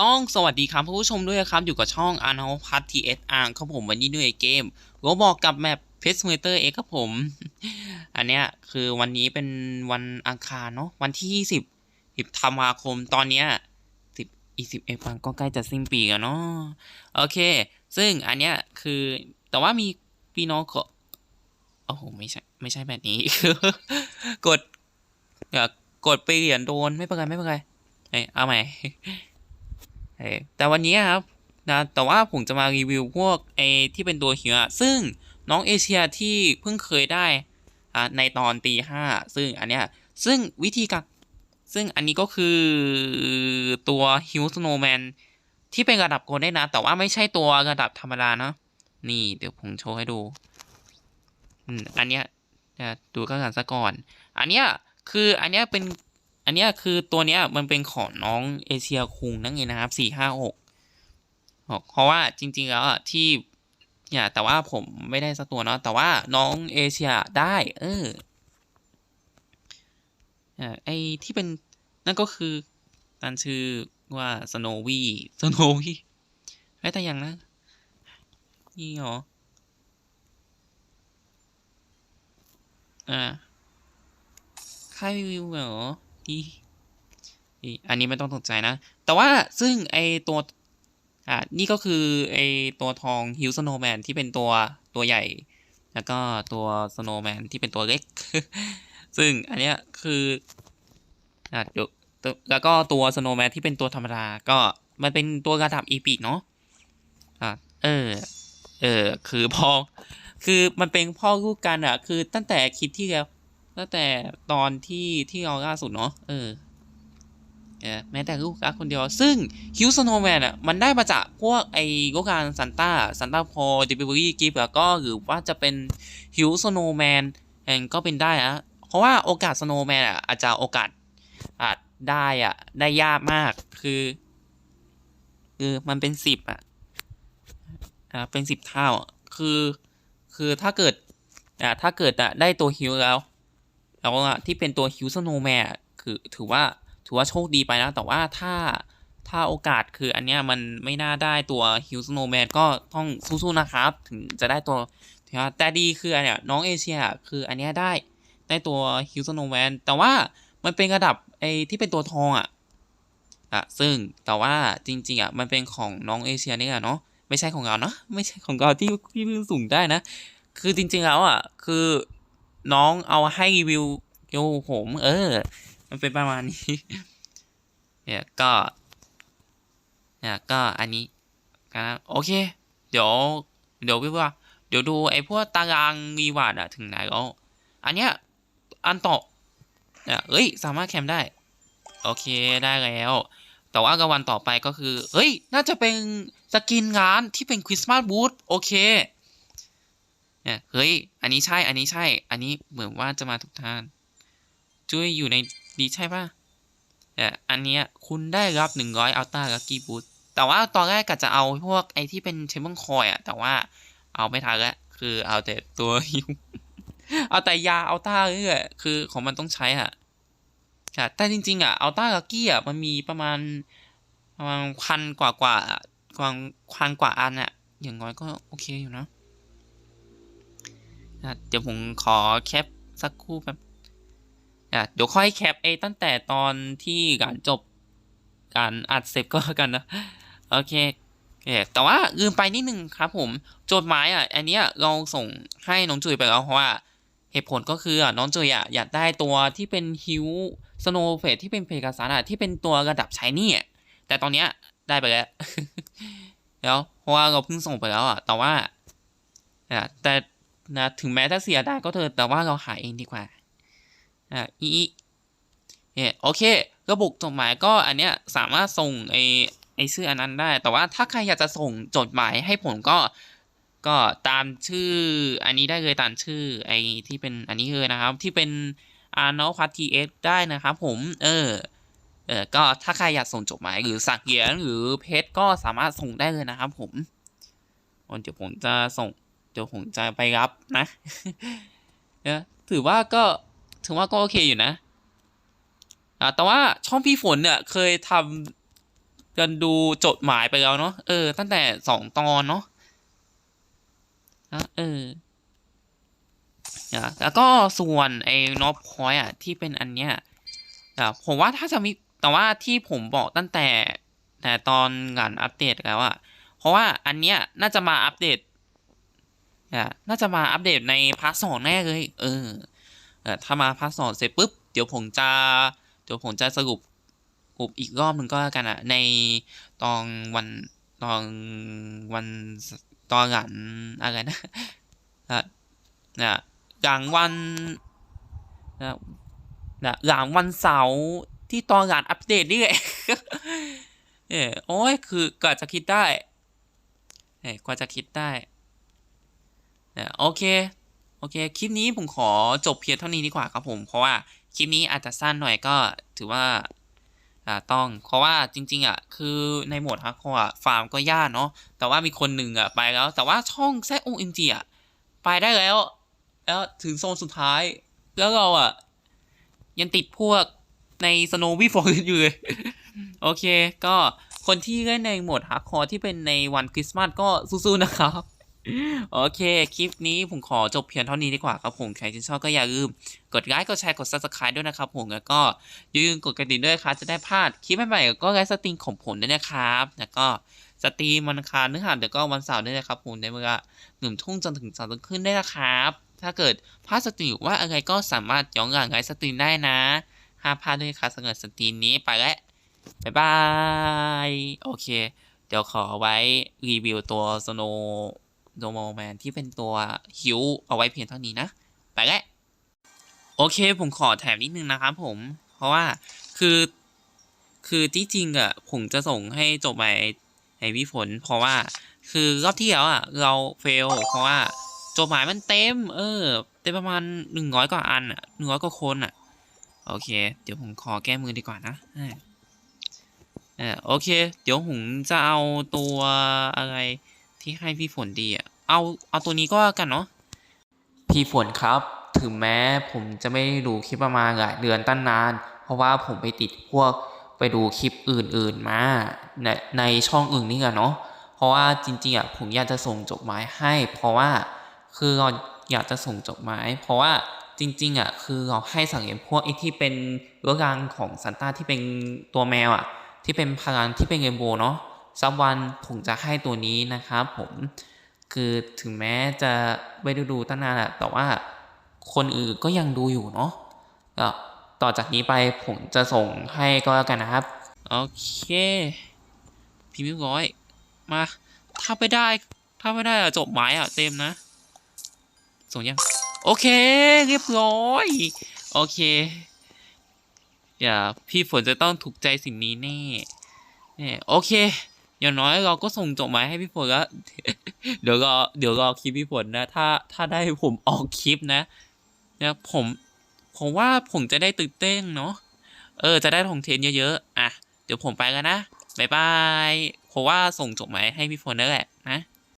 ต้องสวัสดีครับผู้ชมด้วยครับอยู่กับช่องอาร์นพัททีเอสอาร์ครับผมวันนี้ด้วยเกมโรบอกกับแมปเพสเมเตอร์เอกครับผม อันเนี้ยคือวันนี้เป็นวันอังคารเนาะวันที่สิบสิบธันวาคมตอนเนี้ยสิบอีสิบเอ็ดวันก็ใกล้จะสิ้นปีกันเนาะโอเค ซึ่งอันเนี้ยคือแต่ว่ามีพี่น้องก็โอ้โหไม่ใช่ไม่ใช่แบบนี้กดกดไปเหรียญโดนไม่เป็นไรไม่เป็นไรเอ้เอาใหม่ แต่วันนี้ครับนะแต่ว่าผมจะมารีวิวพวกไอที่เป็นตัวเหียซึ่งน้องเอเชียที่เพิ่งเคยได้ในตอนตีห้าซึ่งอันเนี้ยซึ่งวิธีการซึ่งอันนี้ก็คือตัวฮิวสโนแมนที่เป็นระดับโกลเด้นะ แต่ว่าไม่ใช่ตัวระดับธรรมดานะนี่เดี๋ยวผมโชว์ให้ดูอันเนี้ยดูกันกันซะก่อน อันเนี้ยคืออันเนี้ยเป็น อันเนี้ยคือตัวเนี้ยมันเป็นของน้องเอเชียคุงนั่นเองนะครับสี่ห้าหกเพราะว่าจริง ๆ แล้วอะที่เนี่ยแต่ว่าผมไม่ได้สักตัวเนาะแต่ว่าน้องเอเชียได้ เอออ่อไอที่เป็นนั่นก็คือตั้งชื่อว่าสโนวี่สโนวี่ไอ้แต่อย่างนะนี่เหรออ่าค่ายวิวเหรอ ดีดีอันนี้ไม่ต้องตกใจนะ แต่ว่าซึ่งไอตัวอ่านี่ก็คือไอตัวทองฮิวสโนแมนที่เป็นตัวตัวใหญ่ แล้วก็ตัวสโนแมนที่เป็นตัวเล็ก ซึ่งอันเนี้ยคืออ่าเดี๋ยวแล้วก็ตัวสโนแมนที่เป็นตัวธรรมดา ก็มันเป็นตัวระดับอีปีเนาะอ่าเออ เออ คือพอคือมันเป็นพ่อลูกกันอะ คือตั้งแต่คลิปที่แล้ว ตั้งแต่ตอนที่ที่เราล่าสุดเนาะเออแม้แต่ลูกรักคนเดียว ซึ่งฮิวสโนแมนอะมันได้มาจากพวกไอ้ลูกการซันต้าซันต้าพอดิบิวรี่กิฟแล้วก็หรือว่าจะเป็นฮิวสโนแมนเองก็เป็นได้อะเพราะว่าโอกาสสโนแมนอะอาจจะโอกาสอาจได้อะ ได้ยากมากคือคือมันเป็นสิบอะอ่าเป็นสิบเท่าคือคือถ้าเกิดอ่าถ้าเกิดอะได้ตัวฮิวแล้ว แล้วอะที่เป็นตัวฮิวสโนแมนคือถือว่าถือว่าโชคดีไปนะ แต่ว่าถ้าถ้าโอกาสคืออันเนี้ยมันไม่น่าได้ตัวฮิวสโนแมนก็ต้องสู้ๆนะครับ ถึงจะได้ตัวแต่ดีคืออันเนี้ยน้องเอเชียคืออันเนี้ยได้ได้ตัวฮิวสโนแมนแต่ว่ามันเป็นระดับไอที่เป็นตัวทองอะอะซึ่งแต่ว่าจริงๆอะมันเป็นของน้องเอเชียนี่แหละเนาะไม่ใช่ของเราเนาะไม่ใช่ของเราที่ที่เพิ่งสูงได้นะ คือจริงๆแล้วอะคือ น้องเอาให้รีวิวโยผม เออ มันเป็นประมาณนี้ เนี่ยก็เนี่ยก็อันนี้ก็โอเค เดี๋ยว เดี๋ยวพี่ว่า เดี๋ยวดูไอ้พวกตารางรีวาร์ดอะถึงไหนแล้วอันเนี้ยอันต่อเนี่ยเอ้ย สามารถแคมได้ โอเคได้แล้ว แต่ว่ารางวัลต่อไปก็คือ เฮ้ย น่าจะเป็นสกินร้านที่เป็นคริสต์มาสบูธโอเค เนี่ยเฮ้ย อันนี้ใช่ อันนี้ใช่ อันนี้เหมือนว่าจะมาทุกทานช่วยอยู่ในดีใช่ป่ะแต่อันเนี้ยคุณได้รับหนึ่งร้อยอัลต้าลักกี้บูทแต่ว่าตอนแรกก็จะเอาพวกไอที่เป็นเชมเบอร์คอยอะแต่ว่าเอาไม่ทันแล้วคือเอาแต่ตัวฮิวเอาแต่ยาอัลต้าเรื่อยคือของมันต้องใช้อะค่ะแต่จริง ๆอะอัลต้าลักกี้อะมันมีประมาณประมาณพันกว่ากว่ากว่าพันกว่าอันอะอย่างน้อยก็โอเคอยู่นะ เดี๋ยวผมขอแคปสักครู่แบบอะเดี๋ยวค่อยแคปไอ้ตั้งแต่ตอนที่การจบการอัดเสร็จก็แล้วกันนะโอเคเแต่ว่าลืมไปนิดนึงครับผมโจทย์หมายอะ อันนี้เราส่งให้น้องจุ๋ยไปแล้วเพราะว่าเหตุผลก็คืออะน้องจุ๋ยอะอยากได้ตัวที่เป็นฮิวสโนเฟสที่เป็นเพกาซัสอะที่เป็นตัวระดับชายนี่อะแต่ตอนเนี้ยได้ไปแล้วแล้วเพราะว่าเราเพิ่งส่งไปแล้วอะแต่ว่าอะแต่ นะถึงแม้ถ้าเสียได้ก็เถอะแต่ว่าเราหาเองดีกว่าอ่าอีเนี่ยโอเค ระบบจดหมายก็อันเนี้ยสามารถส่งไอไอชื่ออันนั้นได้ แต่ว่าถ้าใครอยากจะส่งจดหมายให้ผมก็ก็ตามชื่ออันนี้ได้เลยตามชื่อไอที่เป็นอันนี้เลยนะครับ ที่เป็นอาร์โนพัททีเอสได้นะครับผมเออเออก็ถ้าใครอยากส่งจดหมายหรือสักเหรียญหรือเพชรก็สามารถส่งได้เลยนะครับผมเดี๋ยวผมจะส่ง เดี๋ยวผมจะไปรับนะเนี่ยถือว่าก็ถือว่าก็โอเคอยู่นะอ่าแต่ว่าช่องพี่ฝนเนี่ยเคยทำกันดูจดหมายไปแล้วเนาะเออ ตั้งแต่สองตอนเนาะนะเอออะแล้วก็ส่วนไอ้นอตพอยอะที่เป็นอันเนี้ยอะผมว่าถ้าจะมีแต่ว่าที่ผมบอกตั้งแต่แต่ตอนงานอัปเดตแล้วอะเพราะว่าอันเนี้ยน่าจะมาอัปเดต น่าจะมาอัปเดตในพาร์ทสองแน่เลย เออถ้ามาพาร์ทสองเสร็จปุ๊บ เดี๋ยวผมจะ เดี๋ยวผมจะสรุปสรุปอีกรอบหนึ่งก็แล้วกันอะในตอนวันตอนวันตอนหลังอะไรนะอะนะหลังวันนะนะหลังวันเสาร์ที่ตอนหลังอัปเดตนี่แหละเออโอ้ยคือกว่าจะคิดได้เออกว่าจะคิดได้ โอเค โอเค คลิปนี้ผมขอจบเพียงเท่านี้ดีกว่าครับผม เพราะว่าคลิปนี้อาจจะสั้นหน่อยก็ถือว่าอ่าต้อง เพราะว่าจริง ๆ อะ คือในโหมดฮาร์ดคอร์ฟาร์มก็ยากเนาะ แต่ว่ามีคนหนึ่งอะไปแล้ว แต่ว่าช่องแซ o n g อะไปได้แล้ว แล้วถึงโซนสุดท้าย แล้วเราอะ ยังติดพวกในสโนวี่ฟอร์อยู่เลย โอเค ก็คนที่เล่นในโหมดฮาร์ดคอร์ที่เป็นในวันคริสต์มาสก็สู้ๆนะครับ โอเค คลิปนี้ผมขอจบเพียงเท่านี้ดีกว่าครับผม ใครที่ชอบก็อย่าลืม กดไลค์ กดแชร์ กด subscribe ด้วยนะครับผม แล้วก็อย่าลืมกดกระดิ่งด้วยครับ จะได้พลาดคลิปใหม่ๆก็ไลฟ์สตรีมของผมด้วยนะครับ แล้วก็สตรีมวันอังคารเนึกหัสเดี๋ยวก็วันเสาร์ด้วยนะครับผมในเวลาหนึ่งทุ่มจนถึงสามทุ่มครึ่งได้นะครับ ถ้าเกิดพลาดสตรีมว่าอะไรก็สามารถย้อนหลังไลฟ์สตรีมได้นะ ห้ามพลาดด้วยครับสำหรับสตรีมนี้ไปแล้วบ๊ายบาย โอเค เดี๋ยวขอไว้รีวิวตัวสโน โดโมแมนที่เป็นตัวฮิวเอาไว้เพียงเท่านี้นะ ไปแล้วโอเคผมขอแถมนิดนึงนะครับผม เพราะว่าคือคือที่จริงอะผมจะส่งให้จบไปให้พี่ฝนเพราะว่าคือรอบที่แล้วอะเราเฟล เพราะว่าจดหมายมันเต็ม เออเต็มประมาณหนึ่งร้อยกว่าอันอะหนึ่งร้อยกว่าคนอะ โอเค เดี๋ยวผมขอแก้มือดีกว่านะอ่าอ่าโอเค เดี๋ยวผมจะเอาตัวอะไรที่ให้พี่ฝนดีอะ เอาเอาตัวนี้ก็กันเนาะพี่ฝนครับ ถึงแม้ผมจะไม่ด้ดูคลิปประมาณหลายเดือนตั้งนาน เพราะว่าผมไปติดพวกไปดูคลิปอื่นๆมาในในช่องอื่นนี่กันเนาะเพราะว่าจริงๆอะผมอยากจะส่งจดหมายให้ เพราะว่าคือเราอยากจะส่งจดหมาย เพราะว่าจริงๆอะคือเราให้สังเกตพวกไอ้ที่เป็นเรื่องรางของซันต้าที่เป็นตัวแมวอะที่เป็นพลังที่เป็นเรนโบว์เนาะสักวันผมจะให้ตัวนี้นะครับผม คือถึงแม้จะไม่ได้ดูตั้งนานอะแต่ว่าคนอื่นก็ยังดูอยู่เนาะก็ต่อจากนี้ไปผมจะส่งให้ก็แล้วกันนะครับ โอเคพิมพ์ร้อย มา ถ้าไม่ได้ ถ้าไม่ได้อะจบหมายอะเต็มนะ ส่งยัง โอเค เรียบร้อย โอเคอย่าพี่ฝนจะต้องถูกใจสิ่งนี้แน่แน่โอเค อย่างน้อยเราก็ส่งจดหมายให้พี่ฝนแล้ว เดี๋ยวรอเดี๋ยวรอคลิปพี่ฝนนะ ถ้าถ้าได้ผมออกคลิปนะนะผมผมว่าผมจะได้ตื่นเต้นเนาะเออ จะได้ทองเทนเยอะๆอะเดี๋ยวผมไปกันนะบ๊ายบายผมว่าส่งจดหมายให้พี่ฝนนั่นแหละ